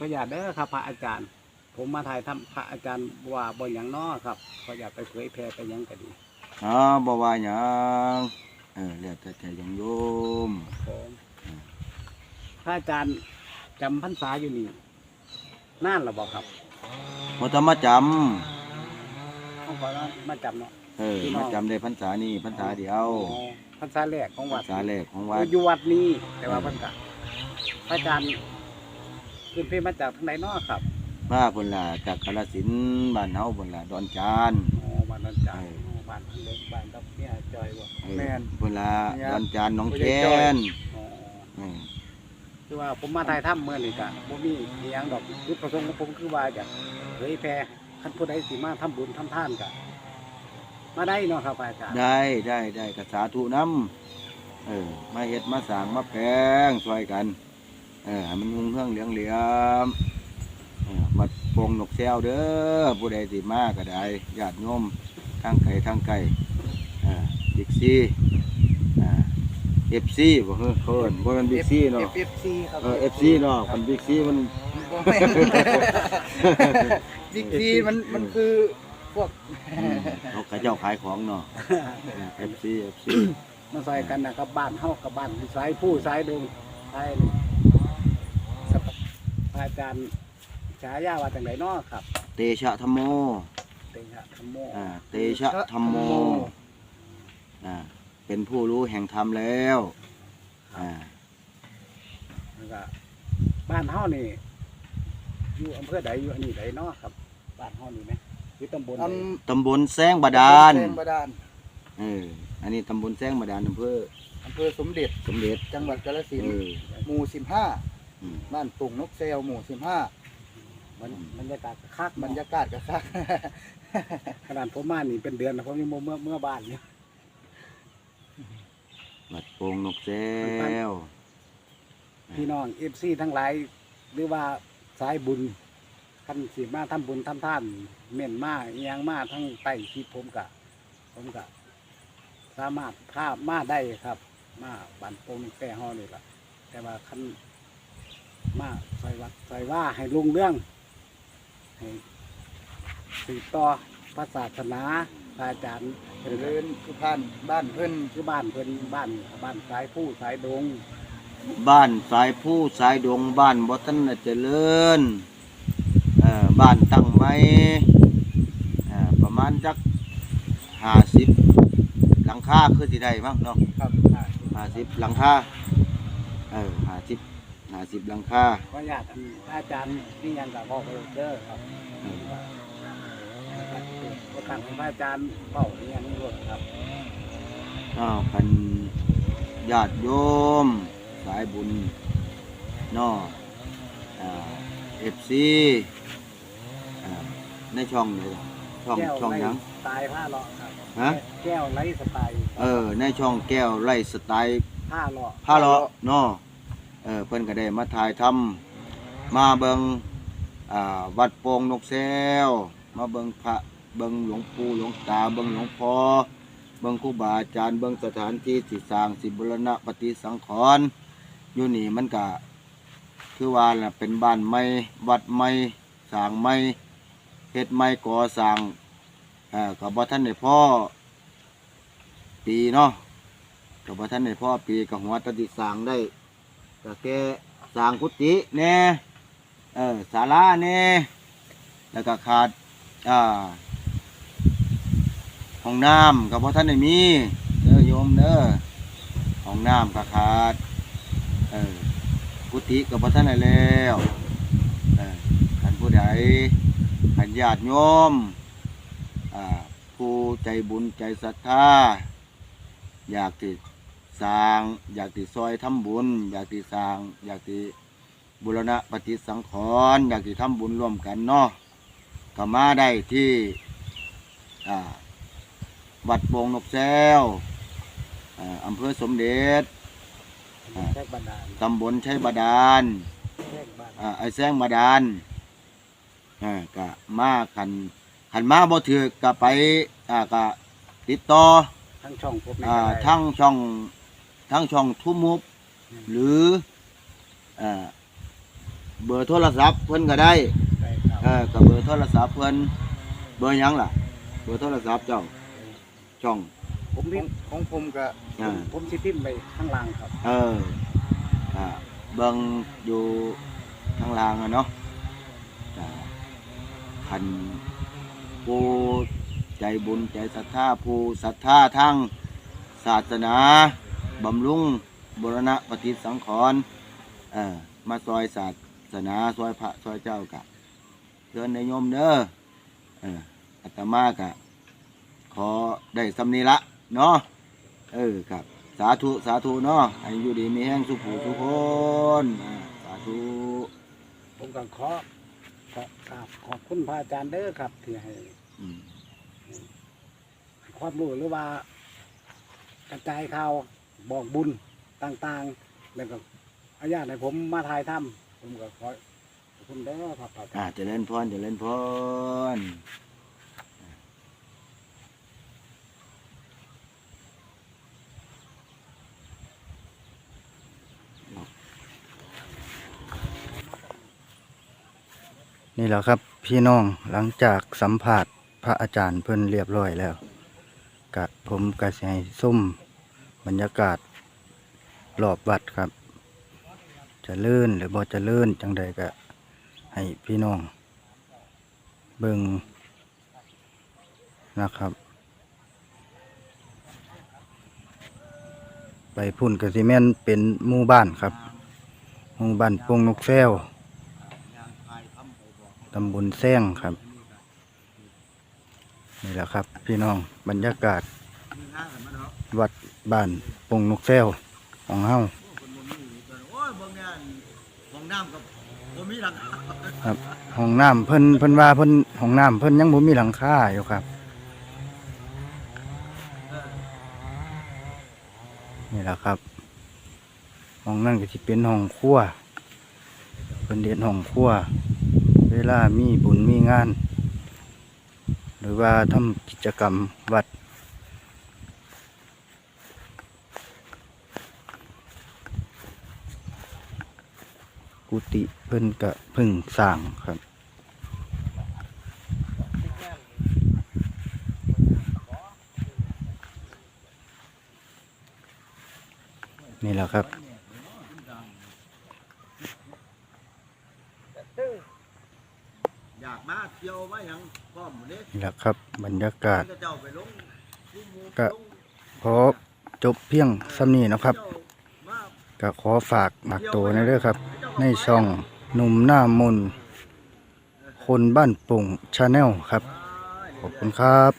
ขออยากเด้อครับพระอาจารย์ ผมมาถ่ายทำพระอาจารย์ว่าบ่หยังน้อครับขออยากไปเผยแพร่ไปหยังก็ดีอ๋อบ่ว่าหยังเออแล้วแต่ใจยังโยมผมพระอาจารย์จำพรรษาอยู่นี่นานหรือบ่ครับบ่ต้องมาจำต้องขอมาจำเนาะเออมาจำได้พรรษานี้พรรษาเดียวอ๋อพรรษาแรกของพรวัรดษาแรกของวัดอยู่วัดนี้แต่ว่าเพิ่นก็พระอาจารย์ ขึ้นเพมาจากทางไหนเนาะครับมาพุ่นล่ะจากกาฬสินธุ์บ้านเฮาพุ่นล่ะดอนจานอ๋อบ้านนันจางเอออ๋อบ้านเล็กบ้านกับเมียจอยบ่เออแม่น พุ่นล่ะเนี่ย ดอนจานหน้องแคนอ๋อเออคือว่าผมมาถ่ายถ้ำเมื่อนี่ก็บ่มีอหยังดอกจุดประสงค์ของผมคือว่าอยากเผยแพร่คันผู้ใดสิมาทำบุญทำทานก็มาได้เนาะครับอาจารย์ได้ได้ได้กสาธุน้ำเออมาเฮ็ดมาสร้างมาแปลงช่วยกัน เออให้มันหุ่งเรื่องเหลืองเหลี่ยมเออมาโปรงนกแซวเด้อผู้ใดสิมาก็ได้ญาติโยมทางไกลทางไกลเออบิ๊กซีอ่าเอฟซีบ่เฮ้อเพิ่นบ่แม่นบิ๊กซีเนาะ FFC ครับเออเอฟซีเนาะมันบิ๊กซีมันบ่แม่นบิ๊กซีมันมันคือพวกอืมเขาขายเจ้าขายของเนาะเอฟซีเอฟซีมาใส่กันนะครับบ้านเฮากับบ้านสายผู้สายดงสายนี่ครับ อาจารย์ฉายาว่าจังไดเนาะครับ เตชะธรรมโมเตชะธรรมโมอ่าเตชะธรรมโมอ่าเป็นผู้รู้แห่งธรรมแล้วอ่าแล้วก็บ้านเฮานี่อยู่อำเภอใดอยู่อันนี้ใดเนาะครับ บ้านเฮานี่ไหมอยู่ตำบลใดตำบลแสงบาดาลแสงบาดาลเอออันนี้ตำบลแสงบาดาลอำเภออำเภอสมเด็จสมเด็จจังหวัดกาฬสินเอธุ์อหมู่สิบห้า อืม บ้านตุ่งนกเซลหมู่สิบห้ามันบรรยากาศคักบรรเนาะยากาศก็คัก ขนาดผมมานี่เป็นเดือนนะผมยังบ่เมื่อเมื่อบ้านเนี่ยวัดโป่งนกแซวพี่น้องเอฟซีทั้งหลายหรือว่าสายบุญท่านสิมาทำบุญทำท่านเม่นมาอีหยังมาทั้งใต้ที่ผมกะ ผมกะ สามารถพามาได้ครับ มาบันปงแก่ห้อนี่ล่ะแต่ว่าคัน มาใส่วัดใส่ว่าให้ลุงเรื่อง ให้สืบต่อพระศาสนาพระอาจารย์เพิ่นเดินคือผ่านบ้านเพิ่นคือบ้านเพิ่นบ้านบ้านสายผู้สายดง บ้านสายผู้สายดงบ้านบ่ทันน่ะเจริญเอ่อบ้านตั้งไว้เอ่อประมาณจักห้าสิบหลังคาคือสิได้มั้งเนาะครับอ่าห้าสิบหลังคาเออห้าสิบ ห้าสิบหลังคาขออนุญาตอันอาจารย์นี่ยังกับบอกไปเด้อครับเออประกาศของพระอาจารย์เป่านี่ยังรวดครับอ้าวคันญาติโยม สายบุญเนาะเอฟซีในช่องเลยช่องแก้วช่องไล่หยังสไตล์ผ้าเลาะครับฮะแก้วไล่สไตล์เออในช่องแก้วไล่สไตล์ผ้าเลาะผ้าเลาะเนาะเออเพิ่นก็ได้มาถ่ายทำมาเบิงวัดโป่งนกแซวมาเบิงพระเบิงหลวงปู่หลวงตาเบิงหลวงพ่อเบิงครูบาอาจารย์เบิงสถานที่สิสร้างสิบุรณะปฏิสังขรณ์อยู่นี่มันก็คือว่าน่ะเป็นบ้านใหม่วัดใหม่สร้างใหม่เฮ็ดใหม่ก่อสร้างเอ่อก็บ่ทันได้พ่อปีเนาะกับว่ท่านในพ่อปีกับหัวตะดิสร้างได้ ก็แค่สร้างกุฏิแน่เออศาลาแน่แล้วก็ขาดอ่าห้องน้ำกับว่าท่านได้มีเด้อโยมเด้อห้องน้ำก็ขาดเออกุฏิกับว่าท่านได้แล้วเออท่านผู้ใดขันญาติโยมอ่าผู้ใจบุญใจศรัทธาอยากที่ สร้าง อยากที่ซอยทำบุญ อยากที่สร้าง อยากที่บุรณะปฏิสังขรณ์อยากที่ทำบุญร่วมกันเนาะก็มาได้ที่อ่าวัดโป่งนกแซวอ่าอำเภอสมเด็จแทรกบันดาลตำบลชัยบาดาลแทรกบันอ่าไอ้แซงบาดาลอ่าก็มาขันขันมาบ่ถือก็ไปอ่าก็ติดต่อทั้งช่องผมนี่อ่าก็ได้ทั้งช่อง ทั้งช่องทุ่มุบอืมหรืออ่าเบอร์โทรศัพท์เพิ่นก็ได้ได้ครับเออกับเบอร์โทรศัพท์เพิ่นเบอร์หยังล่ะ เบอร์โทรศัพท์เจ้าช่องผมขพิองมพ์ของผมก็อ่าผมสิพิมพ์ไปข้างล่างครับ เอออ่าเบิ่งอยู่ข้างล่างอะเนาะอ่าคันผู้ใจบุญใจศรัทธาผู้ศรัทธาทางศาสนา บำรุงบรณะปฏิสังขรณ์เออมาซอยศาสนาซอยพระซอยเจ้ากะเชิญในโยมเด้อเอออาตมากะ ขอได้สำนีละเนาะเออครับ สาธุสาธุเนาะให้อยู่ดีมีแห้งสุขหูสุขคนอ่าสาธุผมก็ขอขอกราบขอบคุณพระอาจารย์เด้อครับที่ให้อืม ความรู้หรือว่ากระจายข่าว บอกบุญต่างๆ แล้วก็อาญาตให้ผมมาถ่ายทำผมก็ขอขอบคุณเด้อครับพระอาจารย์อ่าเจริญพรเจริญพรนี่แหละครับพี่น้องหลังจากสัมผัสพระอาจารย์เพิ่นเรียบร้อยแล้วกะผมกะสิให้ส้ม บรรยากาศรอบวัดครับจะเลื่นหรือบ่จะเลื่นจังใดก็ให้พี่น้อง เบิ่งนะครับ ไปพุ่นกะสิแม่นเป็นหมู่บ้านครับหมู่บ้านปงนกแซวตำบลแซงครับ นี่แหละครับ พี่น้องบรรยากาศ วัดบ้านปงนกแซวของเฮาโอ้ยเบิ่งเนี่ยห้องน้ำกับบ่มีหลังคาครับห้องน้ำเพิ่นเพิ่นว่าเพิ่นห้องน้ำเพิ่นยังบ่มีหลังคาอยู่ครับนี่แหละครับห้องนั่นก็สิเป็นห้องครัวเพิ่นเรียนห้องครัว เวลามีบุญมีงาน หรือว่าทำกิจกรรมวัด กุฏิเพิ่นกะพึ่งสร้างครับนี่แหละครับ อยากมาเที่ยวมาหยังพร้อมหมดเนี่แหละครับ บรรยากาศก็เจ้าไปลงผู้หมูก็ลงขอจบเพียงสำนี้นะครับ ก็ขอฝากหมักโตวในเรื่องครับ ในช่องหนุ่มหน้ามนคนบ้านปุ่งชาแนลครับ ขอบคุณครับ